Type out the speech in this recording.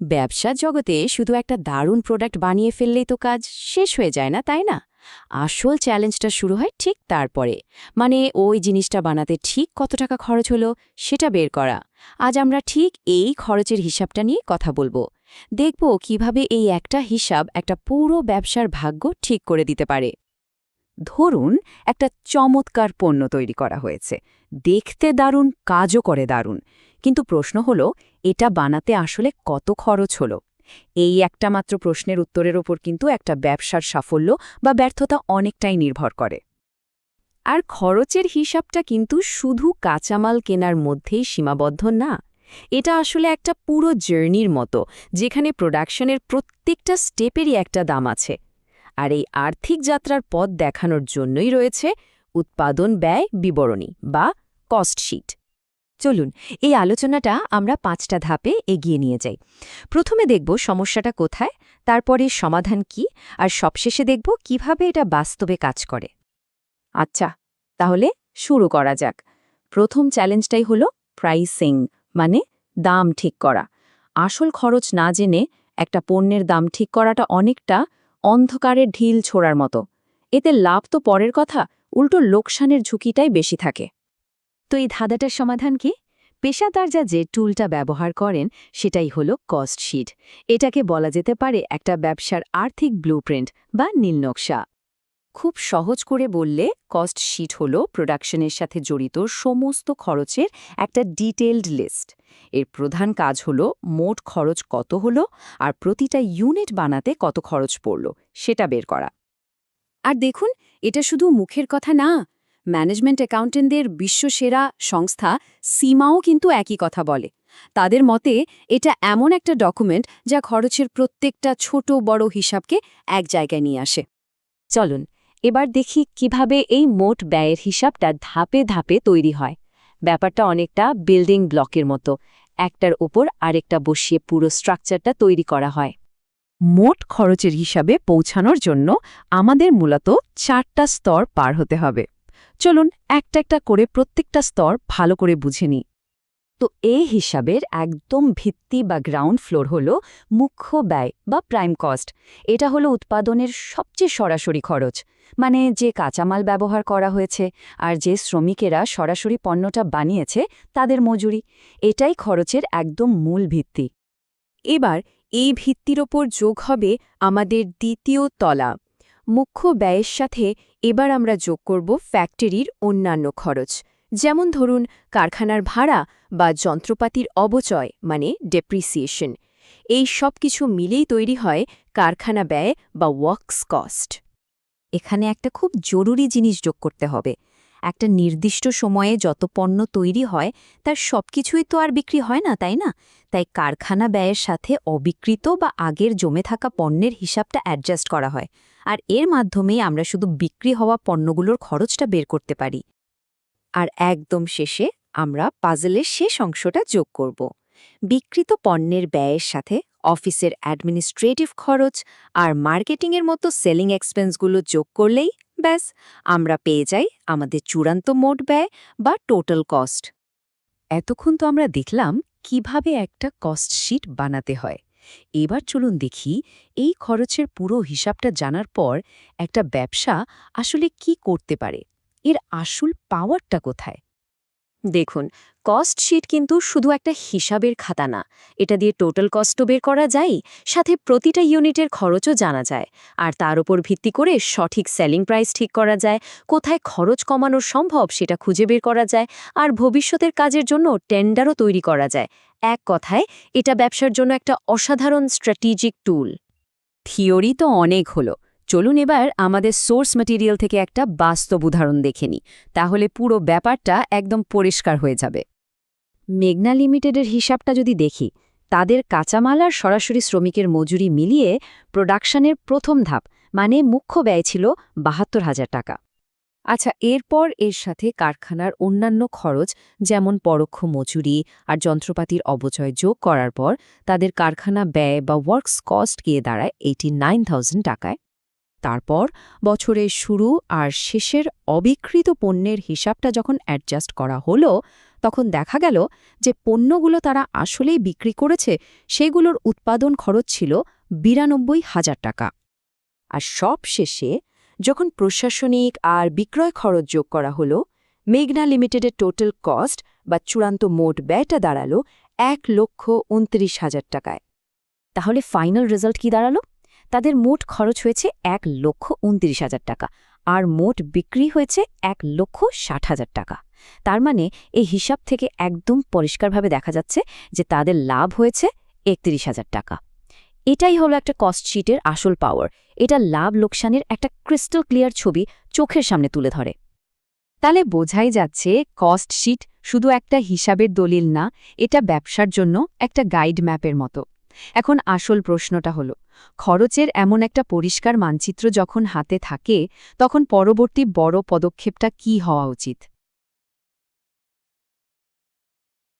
ব্যবসার জগতে শুধু একটা দারুণ প্রোডাক্ট বানিয়ে ফেললেই তো কাজ শেষ হয়ে যায় না, তাই না? আসল চ্যালেঞ্জটা শুরু হয় ঠিক তারপরে। মানে ওই জিনিসটা বানাতে ঠিক কত টাকা খরচ হলো সেটা বের করা। আজ আমরা ঠিক এই খরচের হিসাবটা নিয়ে কথা বলব। দেখব কীভাবে এই একটা হিসাব একটা পুরো ব্যবসার ভাগ্য ঠিক করে দিতে পারে। ধরুন, একটা চমৎকার পণ্য তৈরি করা হয়েছে। দেখতে দারুণ, কাজও করে দারুণ। কিন্তু প্রশ্ন হল, এটা বানাতে আসলে কত খরচ হলো? এই একটা মাত্র প্রশ্নের উত্তরের ওপর কিন্তু একটা ব্যবসার সাফল্য বা ব্যর্থতা অনেকটাই নির্ভর করে। আর খরচের হিসাবটা কিন্তু শুধু কাঁচামাল কেনার মধ্যেই সীমাবদ্ধ না। এটা আসলে একটা পুরো জার্নির মতো, যেখানে প্রোডাকশনের প্রত্যেকটা স্টেপেরই একটা দাম আছে। আর এই আর্থিক যাত্রার পথ দেখানোর জন্যই রয়েছে উৎপাদন ব্যয় বিবরণী বা কস্টশিট চলুন, এই আলোচনাটা আমরা পাঁচটা ধাপে এগিয়ে নিয়ে যাই। প্রথমে দেখব সমস্যাটা কোথায়, তারপরে সমাধান কি, আর সবশেষে দেখব কীভাবে এটা বাস্তবে কাজ করে। আচ্ছা তাহলে শুরু করা যাক। প্রথম চ্যালেঞ্জটাই হলো প্রাইসিং মানে দাম ঠিক করা। আসল খরচ না জেনে একটা পণ্যের দাম ঠিক করাটা অনেকটা অন্ধকারের ঢিল ছোড়ার মতো। এতে লাভ তো পরের কথা, উল্টো লোকসানের ঝুঁকিটাই বেশি থাকে। তো এই ধাঁধাটার সমাধান কি? পেশাদার যা যে টুলটা ব্যবহার করেন, সেটাই হলো কস্ট শিট। এটাকে বলা যেতে পারে একটা ব্যবসার আর্থিক ব্লুপ্রিন্ট বা নীলনকশা খুব সহজ করে বললে কস্ট শিট হল প্রোডাকশনের সাথে জড়িত সমস্ত খরচের একটা ডিটেলড লিস্ট এর প্রধান কাজ হল মোট খরচ কত হলো আর প্রতিটা ইউনিট বানাতে কত খরচ পড়ল, সেটা বের করা। আর দেখুন, এটা শুধু মুখের কথা না ম্যানেজমেন্ট অ্যাকাউন্টেন্টদের বিশ্বসেরা সংস্থা সীমাও কিন্তু একই কথা বলে। তাদের মতে, এটা এমন একটা ডকুমেন্ট যা খরচের প্রত্যেকটা ছোট বড় হিসাবকে এক জায়গায় নিয়ে আসে। চলুন এবার দেখি কীভাবে এই মোট ব্যয়ের হিসাবটা ধাপে ধাপে তৈরি হয়। ব্যাপারটা অনেকটা বিল্ডিং ব্লকের মতো। একটার ওপর আরেকটা বসিয়ে পুরো স্ট্রাকচারটা তৈরি করা হয়। মোট খরচের হিসাবে পৌঁছানোর জন্য আমাদের মূলত চারটা স্তর পার হতে হবে। চলুন একটা একটা করে প্রত্যেকটা স্তর ভালো করে বুঝে নিই। তো এই হিসাবের একদম ভিত্তি বা গ্রাউন্ড ফ্লোর হল মুখ্য ব্যয় বা প্রাইম কস্ট এটা হলো উৎপাদনের সবচেয়ে সরাসরি খরচ। মানে যে কাঁচামাল ব্যবহার করা হয়েছে আর যে শ্রমিকেরা সরাসরি পণ্যটা বানিয়েছে তাদের মজুরি। এটাই খরচের একদম মূল ভিত্তি। এবার এই ভিত্তির ওপর যোগ হবে আমাদের দ্বিতীয় তলা। মুখ্য ব্যয়ের সাথে এবার আমরা যোগ করব ফ্যাক্টরির অন্যান্য খরচ। যেমন ধরুন কারখানার ভাড়া বা যন্ত্রপাতির অবচয় মানে ডেপ্রিসিয়েশন এই সব কিছু মিলেই তৈরি হয় কারখানা ব্যয় বা ওয়ার্কস কস্ট এখানে একটা খুব জরুরি জিনিস যোগ করতে হবে। একটা নির্দিষ্ট সময়ে যত পণ্য তৈরি হয়, তার সবকিছুই তো আর বিক্রি হয় না, তাই না? তাই কারখানা ব্যয়ের সাথে অবিকৃত বা আগের জমে থাকা পণ্যের হিসাবটা অ্যাডজাস্ট করা হয়। আর এর মাধ্যমেই আমরা শুধু বিক্রি হওয়া পণ্যগুলোর খরচটা বের করতে পারি। আর একদম শেষে আমরা পাজলের শেষ অংশটা যোগ করব। বিকৃত পণ্যের ব্যয়ের সাথে অফিসের অ্যাডমিনিস্ট্রেটিভ খরচ আর মার্কেটিংয়ের মতো সেলিং এক্সপেন্সগুলো যোগ করলেই ব্যাস, আমরা পেয়ে যাই আমাদের চূড়ান্ত মোট ব্যয় বা টোটাল কস্ট এতক্ষণ তো আমরা দেখলাম কীভাবে একটা কস্ট শিট বানাতে হয়। এবার চলুন দেখি এই খরচের পুরো হিসাবটা জানার পর একটা ব্যবসা আসলে কি করতে পারে। এর আসল পাওয়ারটা কোথায়? দেখুন কস্ট শিট কিন্তু শুধু একটা হিসাবের খাতা না। এটা দিয়ে টোটাল কস্টও বের করা যায়, সাথে প্রতিটা ইউনিটের খরচও জানা যায়। আর তার উপর ভিত্তি করে সঠিক সেলিং প্রাইস ঠিক করা যায়, কোথায় খরচ কমানো সম্ভব সেটা খুঁজে বের করা যায়, আর ভবিষ্যতের কাজের জন্য টেন্ডারও তৈরি করা যায়। এক কথায়, এটা ব্যবসার জন্য একটা অসাধারণ স্ট্র্যাটেজিক টুল থিওরি তো অনেক হলো। চলুন এবার আমাদের সোর্স ম্যাটেরিয়াল থেকে একটা বাস্তব উদাহরণ দেখে নিই, তাহলে পুরো ব্যাপারটা একদম পরিষ্কার হয়ে যাবে। মেঘনা লিমিটেডের হিসাবটা যদি দেখি, তাদের কাঁচামাল আর সরাসরি শ্রমিকের মজুরি মিলিয়ে প্রোডাকশনের প্রথম ধাপ মানে মুখ্য ব্যয় ছিল বাহাত্তর হাজার টাকা। আচ্ছা এরপর এর সাথে কারখানার অন্যান্য খরচ, যেমন পরোক্ষ মজুরি আর যন্ত্রপাতির অবচয় যোগ করার পর, তাদের কারখানা ব্যয় বা ওয়ার্কস কস্ট গিয়ে দাঁড়ায় এইটি নাইন টাকায়। তারপর বছরের শুরু আর শেষের অবিকৃত পণ্যের হিসাবটা যখন অ্যাডজাস্ট করা হলো, তখন দেখা গেল যে পণ্যগুলো তারা আসলেই বিক্রি করেছে, সেগুলোর উৎপাদন খরচ ছিল বিরানব্বই হাজার টাকা। আর সব শেষে যখন প্রশাসনিক আর বিক্রয় খরচ যোগ করা হলো, মেঘনা লিমিটেডের টোটাল কস্ট বা চূড়ান্ত মোট ব্যয়টা দাঁড়াল এক লক্ষ উনত্রিশ হাজার টাকায়। তাহলে ফাইনাল রেজাল্ট কি দাঁড়াল? তাদের মোট খরচ হয়েছে এক লক্ষ উনত্রিশ হাজার টাকা, আর মোট বিক্রি হয়েছে এক লক্ষ ষাট হাজার টাকা। তার মানে এই হিসাব থেকে একদম পরিষ্কারভাবে দেখা যাচ্ছে যে তাদের লাভ হয়েছে একত্রিশ হাজার টাকা। এটাই হলো একটা কস্টশিটের আসল পাওয়ার এটা লাভ লোকসানের একটা ক্রিস্টাল ক্লিয়ার ছবি চোখের সামনে তুলে ধরে। তাহলে বোঝাই যাচ্ছে কস্টশিট শুধু একটা হিসাবের দলিল না, এটা ব্যবসার জন্য একটা গাইড ম্যাপের মতো। এখন আসল প্রশ্নটা হলো, খরচের এমন একটা পরিষ্কার মানচিত্র যখন হাতে থাকে, তখন পরবর্তী বড় পদক্ষেপটা কি হওয়া উচিত?